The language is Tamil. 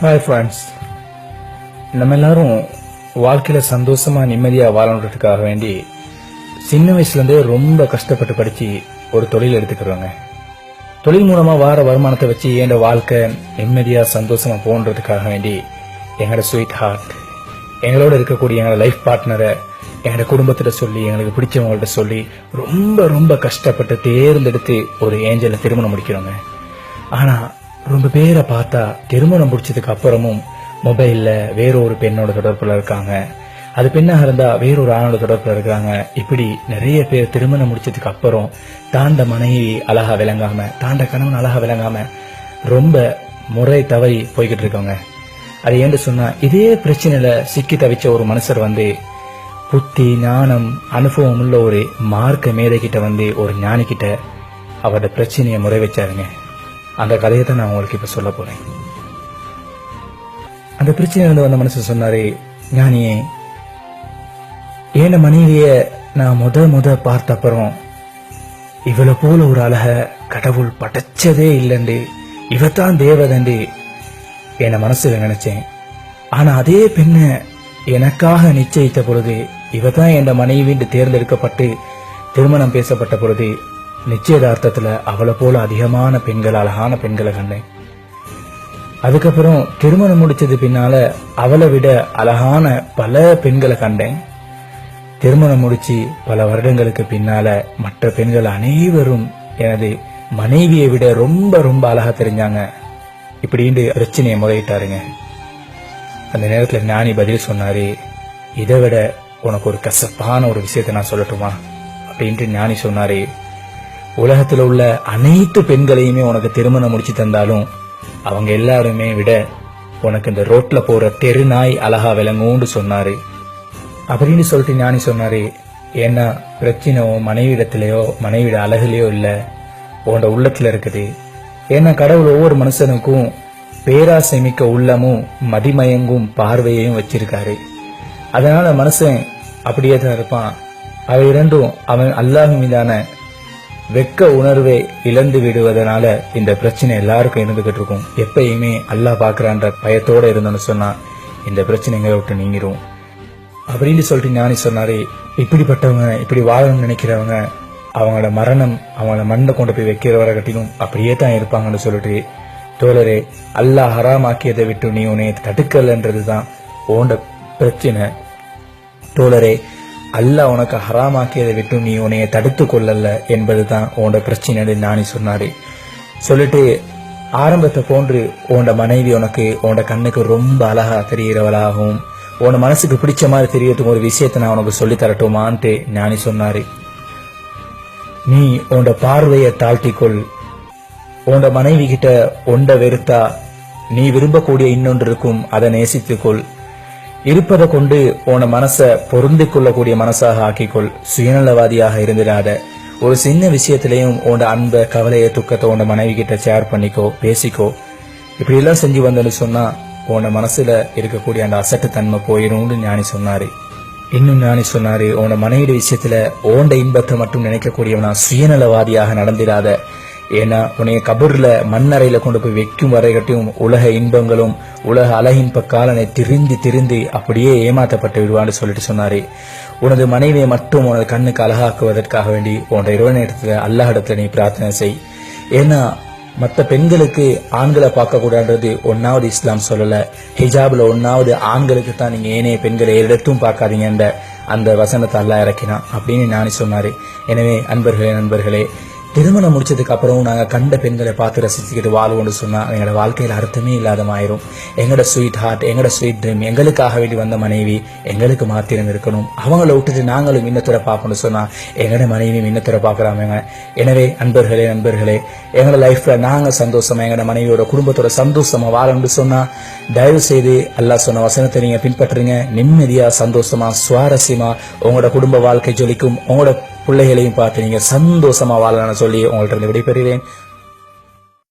ஹாய் ஃப்ரெண்ட்ஸ் நம்ம எல்லாரும் வாழ்க்கையில் சந்தோஷமாக நிம்மதியாக வாழணுன்றதுக்காக வேண்டி சின்ன வயசுலேருந்தே ரொம்ப கஷ்டப்பட்டு படித்து ஒரு தொழில் எடுத்துக்கிறோங்க. தொழில் மூலமாக வார வருமானத்தை வச்சு என் வாழ்க்கை நிம்மதியாக சந்தோஷமாக போன்றதுக்காக வேண்டி எங்களோட ஸ்வீட் ஹார்ட் எங்களோட இருக்கக்கூடிய எங்களோட லைஃப் பார்ட்னரை எங்களோட குடும்பத்தில் சொல்லி எங்களுக்கு பிடிச்சவங்கள்ட்ட சொல்லி ரொம்ப ரொம்ப கஷ்டப்பட்டு தேர்ந்தெடுத்து ஒரு ஏஞ்சலை திருமணம் முடிக்கிறோங்க. ஆனால் ரொம்ப பேரை பார்த்தா திருமணம் முடிச்சதுக்கு அப்புறமும் மொபைல்ல வேற ஒரு பெண்ணோட தொடர்புல இருக்காங்க. அது பெண்ணாக இருந்தா வேறொரு ஆணோட தொடர்புல இருக்காங்க. இப்படி நிறைய பேர் திருமணம் முடிச்சதுக்கு அப்புறம் தாண்ட மனைவி அழகா விளங்காம தாண்ட கணவன் அழகா விளங்காம ரொம்ப முறை தவறி போய்கிட்டு இருக்காங்க அது ஏன்னு சொன்னா இதே பிரச்சனையில சிக்கி தவிச்ச ஒரு மனுஷர் வந்து புத்தி ஞானம் அனுபவம் உள்ள ஒரு மார்க்க மேதை கிட்ட வந்து ஒரு ஞானி கிட்ட அவரோட பிரச்சனையை முறை வச்சாருங்க அந்த கதையை தான் நான் உங்களுக்கு இப்ப சொல்ல போறேன். அந்த பிரச்சனையிலிருந்து வந்த மனசு சொன்னாரு ஞானியே ஏன மனைவிய நான் முத முத பார்த்த அப்புறம் இவளை போல ஒரு அழக கடவுள் படைச்சதே இல்லைண்டு இவத்தான் தேவதண்டு என மனசுல நினைச்சேன். ஆனா அதே பெண்ணை எனக்காக நிச்சயித்த பொழுது இவதான் என் மனைவின்னு தேர்ந்தெடுக்கப்பட்டு திருமணம் பேசப்பட்ட பொழுது நிச்சயதார்த்தத்தில் அவளை போல அதிகமான பெண்கள் அழகான பெண்களை கண்டேன். அதுக்கப்புறம் திருமணம் முடிச்சது பின்னால அவளை விட அழகான பல பெண்களை கண்டேன். திருமணம் முடிச்சு பல வருடங்களுக்கு பின்னால மற்ற பெண்கள் அனைவரும் எனது மனைவியை விட ரொம்ப ரொம்ப அழகா தெரிஞ்சாங்க. இப்படின்னு பிரச்சனையை முறையிட்டாருங்க. அந்த நேரத்தில் ஞானி பதில் சொன்னாரு இதை விட உனக்கு ஒரு கசப்பான ஒரு விஷயத்தை நான் சொல்லட்டுமா? அப்படின்ட்டு ஞானி சொன்னாரு உலகத்துல உள்ள அனைத்து பெண்களையுமே உனக்கு திருமணம் முடிச்சு தந்தாலும் அவங்க எல்லாருமே விட உனக்கு இந்த ரோட்ல போற தெரு நாய் அழகா விளங்கும்னு சொன்னாரு. அப்படின்னு சொல்லிட்டு ஞானி சொன்னாரு ஏன்னா பிரச்சனை மனைவிடத்திலேயோ மனைவிட அழகுலையோ இல்லை உன்னோட உள்ளத்துல இருக்குது. ஏன்னா கடவுள் ஒவ்வொரு மனுஷனுக்கும் பேராசை மிக்க உள்ளமும் மதிமயங்கும் பார்வையையும் வச்சிருக்காரு. அதனால மனுஷன் அப்படியே தான் இருப்பான். அவை இரண்டும் அவன் அல்லாஹ் மீதான வெக்க உணர்வை இழந்து விடுவதனால இந்த பிரச்சனை எல்லாருக்கும் இருந்துகிட்டு இருக்கும். எப்பயுமே அல்லாஹ் பாக்குறான்ற பயத்தோட இருந்தோன்னு சொன்னா இந்த பிரச்சனை எங்களை விட்டு நீங்கிரும். அப்படின்னு சொல்லிட்டு ஞானி சொன்னாரு இப்படிப்பட்டவங்க இப்படி வாழணும்னு நினைக்கிறவங்க அவங்களோட மரணம் அவங்கள மண்ணை கொண்டு போய் வைக்கிறவரை கட்டிலும் அப்படியே தான் இருப்பாங்கன்னு சொல்லிட்டு தோழரே அல்லாஹ் ஹராமாக்கியதை விட்டு நீ உன்னை தடுக்கலன்றது தான் ஓண்ட பிரச்சனை. தோழரே அல்லாஹ் உனக்கு ஹராமாக்கியதை விட்டு நீ உன்னைய தடுத்து கொள்ளல என்பதுதான் உன்னோட பிரச்சனை நானே சொன்னாரு. சொல்லிட்டு ஆரம்பத்தை போன்று உன்னோட மனைவி உனக்கு உன்னோட கண்ணுக்கு ரொம்ப அழகா தெரிகிறவளாகவும் உன் மனசுக்கு பிடிச்ச மாதிரி தெரியறதுக்கு ஒரு விஷயத்தை நான் உனக்கு சொல்லி தரட்டுமான்ட்டு ஞானி சொன்னாரு. நீ உன்னோட பார்வையை தாழ்த்திக்கொள். உன்னோட மனைவி கிட்ட ஒண்ட வெறுத்தா நீ விரும்பக்கூடிய இன்னொன்று இருக்கும் அதை நேசித்துக்கொள். இருப்பதை கொண்டு உன மனச பொருந்திக் கொள்ளக்கூடிய மனசாக ஆக்கிக்கொள். சுயநலவாதியாக இருந்திடாத ஒரு சின்ன விஷயத்திலையும் உன்னோட அன்பை கவலையை துக்கத்தை உன்னோட மனைவி கிட்ட ஷேர் பண்ணிக்கோ பேசிக்கோ. இப்படி எல்லாம் செஞ்சு வந்தேன்னு சொன்னா உன மனசுல இருக்கக்கூடிய அந்த அசட்டு தன்மை போயிடும்னு ஞானி சொன்னாரு. இன்னும் ஞானி சொன்னாரு உன மனைவி விஷயத்துல ஓண்ட இன்பத்தை மட்டும் நினைக்கக்கூடியவனா சுயநலவாதியாக நடந்திடாத ஏன்னா உன்னைய கபூர்ல மண்ணறையில கொண்டு போய் வைக்கும் வரைகட்டியும் உலக இன்பங்களும் உலக அழகின்ப காலனை திரிந்து திரிந்து அப்படியே ஏமாற்றப்பட்டு விடுவான்னு சொல்லிட்டு சொன்னாரு. உனது மனைவியை மட்டும் உனது கண்ணுக்கு அழகாக்குவதற்காக வேண்டி உன்னோட இரவு நேரத்துல அல்லாஹிடத்துல நீ பிரார்த்தனை செய். ஏன்னா மற்ற பெண்களுக்கு ஆண்களை பார்க்க கூடாதுன்றது ஒன்னாவது இஸ்லாம் சொல்லல. ஹிஜாப்ல ஒன்னாவது ஆண்களுக்கு தான் நீங்க ஏனைய பெண்களை எடுத்தும் பார்க்காதீங்கன்ற அந்த வசனத்தை அல்லாஹ் இறக்கினான் அப்படின்னு நானே சொன்னாரு. எனவே அன்பர்களே நண்பர்களே திருமணம் முடிச்சதுக்கு அப்புறம் நாங்கள் கண்ட பெண்களை பார்த்து ரசிச்சுக்கிட்டு வாழ்வோம்னு சொன்னால் எங்களோட வாழ்க்கையில் அர்த்தமே இல்லாதமாயிரும். எங்களோட ஸ்வீட் ஹார்ட் எங்களோட ஸ்வீட் ட்ரீம் எங்களுக்காக வேண்டி வந்த மனைவி எங்களுக்கு மாத்திரம் இருக்கணும். அவங்கள விட்டுட்டு நாங்களும் இன்னத்துறை பார்க்கணும்னு சொன்னால் எங்களோட மனைவியும் இன்னத்துறை பார்க்குறாங்க எனவே அன்பர்களே நண்பர்களே எங்களோட லைஃப்பில் நாங்கள் சந்தோஷமாக எங்களோட மனைவியோட குடும்பத்தோட சந்தோஷமாக வாழணும்னு சொன்னால் தயவு செய்து அல்லாஹ் சொன்ன வசனத்தை நீங்கள் பின்பற்றுங்க. நிம்மதியாக சந்தோஷமா சுவாரஸ்யமாக உங்களோட குடும்ப வாழ்க்கை ஜொலிக்கும். உங்களோட பிள்ளைகளையும் பார்த்து நீங்கள் சந்தோஷமா வாழலாம்னு சொல்லி உங்கள்கிட்ட இருந்து விடைபெறுகிறேன்.